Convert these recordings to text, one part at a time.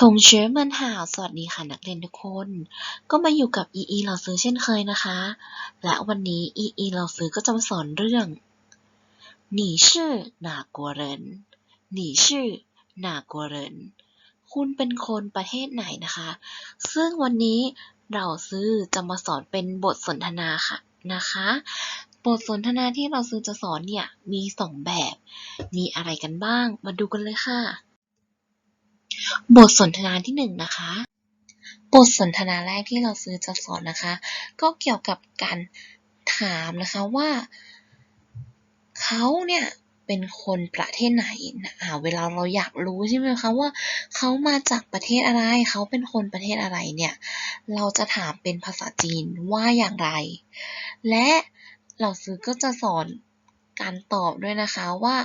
同学们好สวัสดีค่ะนักเรียนทุกคน ก็มาอยู่กับ EE เราซื้อเช่นเคยนะคะ และวันนี้ EE เราซื้อก็จะมาสอนเรื่อง你是哪国人你是哪国人คุณเป็นคนประเทศไหนนะคะ ซึ่งวันนี้เราซื้อจะมาสอนเป็นบทสนทนาค่ะนะคะ บทสนทนาที่เราซื้อจะสอนเนี่ยมีสองแบบ มีอะไรกันบ้าง มาดูกันเลยค่ะ บทสนทนาที่หนึ่งนะคะ บทสนทนาแรกที่เราซื้อจะสอนนะคะ ก็เกี่ยวกับการถามนะคะว่าเขาเนี่ยเป็นคนประเทศไหนนะอ่าเวลาเราอยากรู้ใช่ไหมคะว่าเขามาจากประเทศอะไร เขาเป็นคนประเทศอะไรเนี่ย เราจะถามเป็นภาษาจีนว่าอย่างไร และเราซื้อก็จะสอนการตอบด้วยนะคะว่า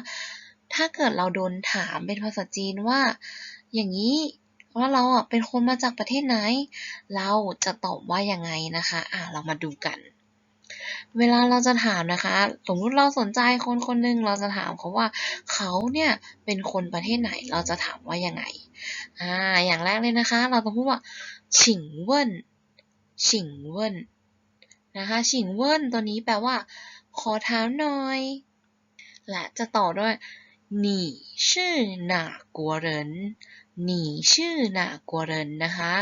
ถ้าเกิดเราโดนถามเป็นภาษาจีนว่า อย่างนี้ว่าเราเป็นคนมาจากประเทศไหน เราจะตอบว่ายังไงนะคะอะเรามาดูกัน เวลาเราจะถามนะคะ สมมติเราสนใจคนคนหนึ่งเราจะถามเขาว่า เขาเนี่ยเป็นคนประเทศไหน เราจะถามว่ายังไง อ่า อย่างแรกเลยนะคะ เราต้องพูดว่าฉิงเวินฉิงเวินนะคะฉิงเวินตัวนี้แปลว่า ขอถามหน่อย และจะต่อด้วยหนี่ชื่อหนากัวเหรินะคะ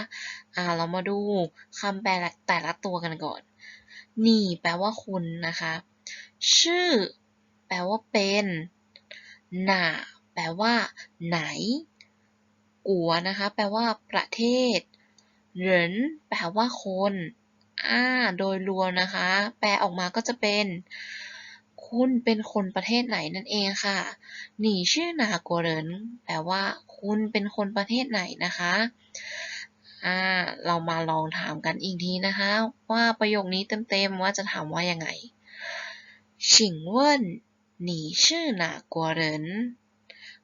อ่า เรามาดูคำแปลแต่ละตัวกันก่อน你แปลว่าคุณนะคะ ชื่อ แปลว่าเป็นหนาแปลว่า ไหน กัวนะคะ แปลว่า ประเทศเหรินแปลว่าคน อ่า โดยรวมนะคะ แปลออกมาก็จะเป็น คุณเป็นคนประเทศไหนนั่นเองค่ะหนีชื่อหนากัวเรนแปลว่า คุณเป็นคนประเทศไหนนะคะอ่าเรามาลองถามกันอีกทีนะคะ ว่าประโยคนี้เต็มๆว่าจะถามว่ายังไงฉิงเว่นหนีชื่อหนากัวเน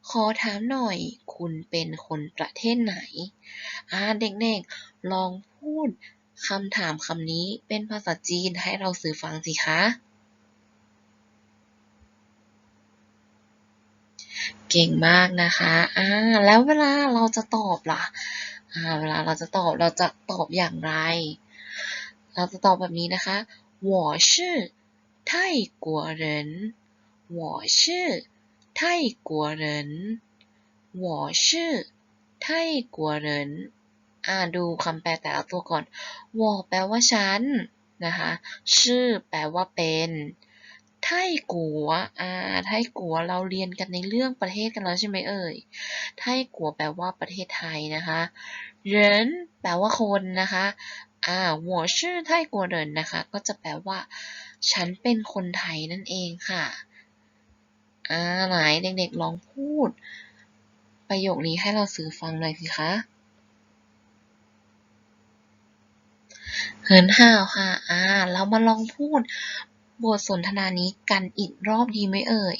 ขอถามหน่อย คุณเป็นคนประเทศไหนอ่าเด็กๆ ลองพูดคำถามคำนี้เป็นภาษาจีนให้เราสื่อฟังสิคะ เก่งมากนะคะ อ่า แล้วเวลาเราจะตอบล่ะ อ่า เวลาเราจะตอบเราจะตอบอย่างไร เราจะตอบแบบนี้นะคะ我是泰国人我是泰国人我是泰国人อ่า ดูคำแปลแต่ละตัวก่อนวอแปลว่าฉัน นะคะ ชื่อ แปลว่าเป็น ไทกัว อ่า ไทกัว เราเรียนกันในเรื่องประเทศกันแล้วใช่ไหมเอ่ย ไทกัวแปลว่าประเทศไทยนะคะเหรินแปลว่าคนนะคะ อ่าหัวชื่อไทกัวเหรินนะคะ ก็จะแปลว่า ฉันเป็นคนไทยนั่นเองค่ะ อ่า ไหนเด็กๆลองพูด ประโยคนี้ให้เราสื่อฟังหน่อยสิคะเหินห้าวค่ะ อ่า เรามาลองพูด บทสนทนานี้กันอีกรอบดีไหมเอ่ย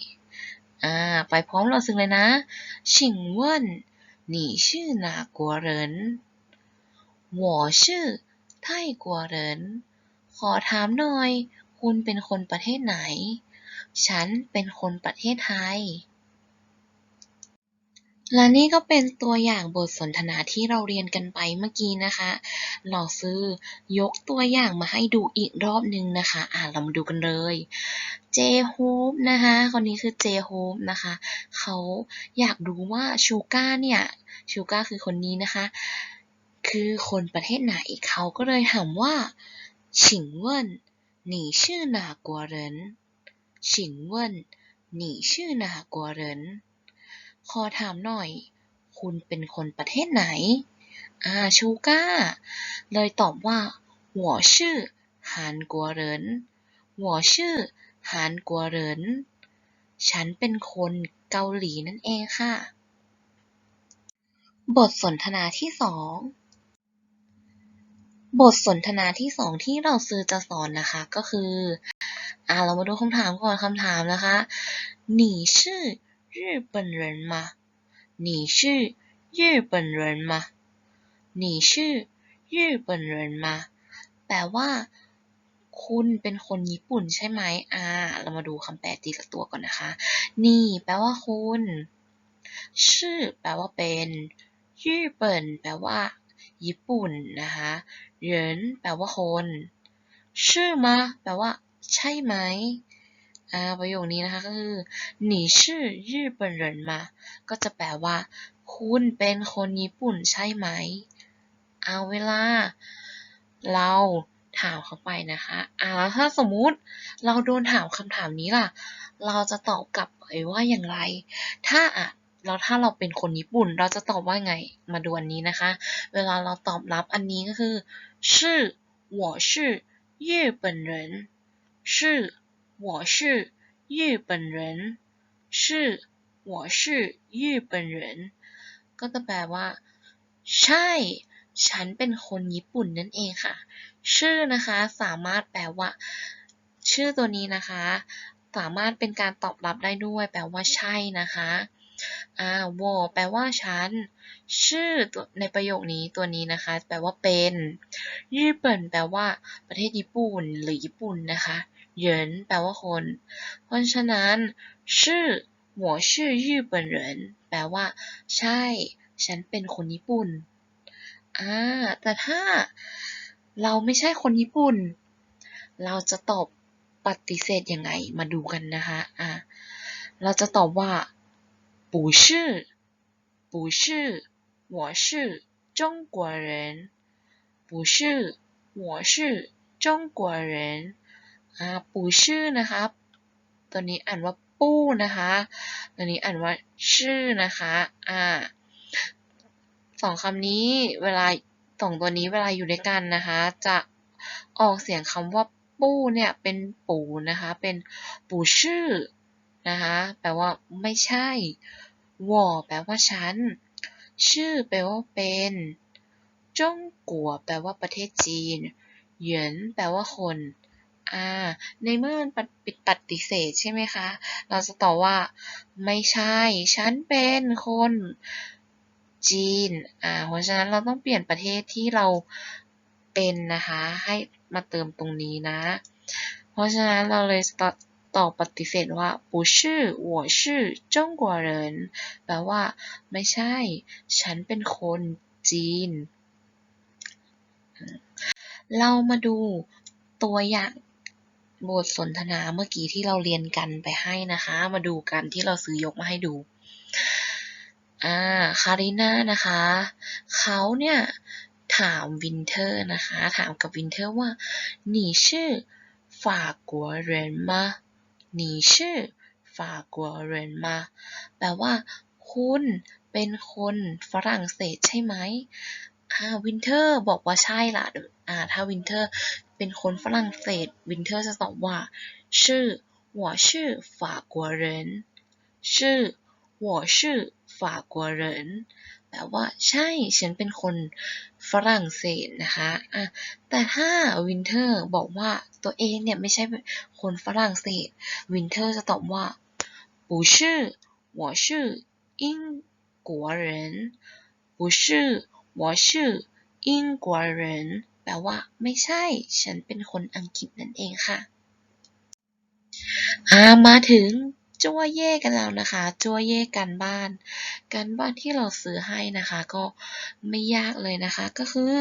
อ่า ไปพร้อมเราสึกเลยนะ请问你是哪国人我是泰国人ขอถามหน่อย คุณเป็นคนประเทศไหน ฉันเป็นคนประเทศไทย และนี่ก็เป็นตัวอย่างบทสนทนาที่เราเรียนกันไปเมื่อกี้นะคะ เราซื้อยกตัวอย่างมาให้ดูอีกรอบนึงนะคะ อ่าเรามาดูกันเลย เจโฮปนะคะ คนนี้คือเจโฮปนะคะ เขาอยากรู้ว่าชูก้าเนี่ย ชูก้าคือคนนี้นะคะ คือคนประเทศไหน เขาก็เลยถามว่า请问你是哪国人请问你是哪国人 ขอถามหน่อย คุณเป็นคนประเทศไหน อ่าชูก้า เลยตอบว่าหัวชื่อฮานกัวเหรินหัวชื่อฮานกัวเหรินฉันเป็นคนเกาหลีนั่นเองค่ะ บทสนทนาที่สองบทสนทนาที่สองที่เราซื้อจะสอนนะคะก็คือ อ่าเรามาดูคำถามก่อนคำถามนะคะ หนีชื่อ 日本人吗你是日本人吗你是日本人吗แปลว่า คุณเป็นคนญี่ปุ่นใช่ไหม อ่า เรามาดูคำแปลทีละตัวก่อนนะคะ นี่ แปลว่าคุณ ชื่อ แปลว่าเป็น ญี่ปุ่นแปลว่า ญี่ปุ่นนะคะเหรินแปลว่าคนชื่อมาแปลว่า ใช่ไหม อ่าประโยคนี้นะคะก็คือ你是日本人吗ก็จะแปลว่า คุณเป็นคนญี่ปุ่นใช่ไหม เอาเวลา เราถามเขาไปนะคะอ่าแล้วถ้าสมมุติเราโดนถามคำถามนี้ล่ะ เราจะตอบกลับไปว่าอย่างไร ถ้าอ่ะเราถ้าเราเป็นคนญี่ปุ่น เราจะตอบว่าไง มาดูอันนี้นะคะ เวลาเราตอบรับอันนี้ก็คือ是我是日本人是 我是日本人是我是日本人ก็จะแปลว่า ใช่ ฉันเป็นคนญี่ปุ่นนั่นเองค่ะ ชื่อนะคะ สามารถแปลว่า ชื่อตัวนี้นะคะ สามารถเป็นการตอบรับได้ด้วย แปลว่าใช่นะคะอ่าวอแปลว่าฉัน ชื่อตัวในประโยคนี้ตัวนี้นะคะ แปลว่าเป็นญี่ปุ่นแปลว่า ประเทศญี่ปุ่นหรือญี่ปุ่นนะคะ เหยินแปลว่าคน เพราะฉะนั้นชื่อ我是日本人แปลว่า ใช่ ฉันเป็นคนญี่ปุ่นอ่าแต่ถ้าเราไม่ใช่คนญี่ปุ่น เราจะตอบปฏิเสธยังไง มาดูกันนะคะอ่าเราจะตอบว่า不是不是我是中国人不是我是中国人 อ่า不是นะคะตัวนี้อ่านว่าปู้นะคะ ตัวนี้อ่านว่าชื่อนะคะ อ่าสองคำนี้เวลาสองตัวนี้เวลาอยู่ด้วยกันนะคะ จะออกเสียงคำว่าปู้เนี่ยเป็นปู่นะคะ เป็นปู่ชื่อนะคะแปลว่าไม่ใช่วอแปลว่าฉัน ชื่อแปลว่าเป็นจงกัวแปลว่าประเทศจีน เหยินแปลว่าคน อ่า ในเมื่อมันปิดปฏิเสธใช่ไหมคะ เราจะตอบว่า ไม่ใช่ ฉันเป็นคนจีน อ่า เพราะฉะนั้นเราต้องเปลี่ยนประเทศที่เราเป็นนะคะ ให้มาเติมตรงนี้นะ เพราะฉะนั้นเราเลยตอบตอบปฏิเสธว่า不是我是中国人แปลว่า ไม่ใช่ ฉันเป็นคนจีน เรามาดูตัวอย่าง บทสนทนาเมื่อกี้ที่เราเรียนกันไปให้นะคะ มาดูกันที่เราซื้อยกมาให้ดู อ่า คาริน่านะคะ เขาเนี่ย ถามวินเทอร์นะคะ ถามกับวินเทอร์ว่า你是法国人吗你是法国人吗แปลว่า คุณเป็นคนฝรั่งเศสใช่ไหมอ่าวินเทอร์บอกว่าใช่ล่ะอ่า ถ้าวินเทอร์ เป็นคนฝรั่งเศส วินเทอร์จะตอบว่า是我是法国人是我是法国人แปลว่า ใช่ ฉันเป็นคนฝรั่งเศสนะคะอ่ะแต่ถ้าวินเทอร์บอกว่าตัวเองเนี่ยไม่ใช่คนฝรั่งเศส วินเทอร์จะตอบว่า不是我是英国人不是我是英国人แ ปลว่า ไม่ใช่ ฉันเป็นคนอังกฤษนั่นเองค่ะอามาถึงจั่วเย่กันแล้วนะคะ จั่วเย่กันบ้านการบ้านที่เราซื้อให้นะคะ ก็ไม่ยากเลยนะคะ ก็คือ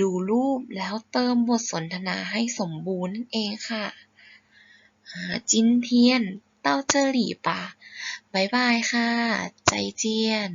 ดูรูปแล้วเติมบทสนทนาให้สมบูรณ์นั่นเองค่ะจินเทียน เต้าเจอหลี่ป่ะบายบายค่ะ ใจเจียน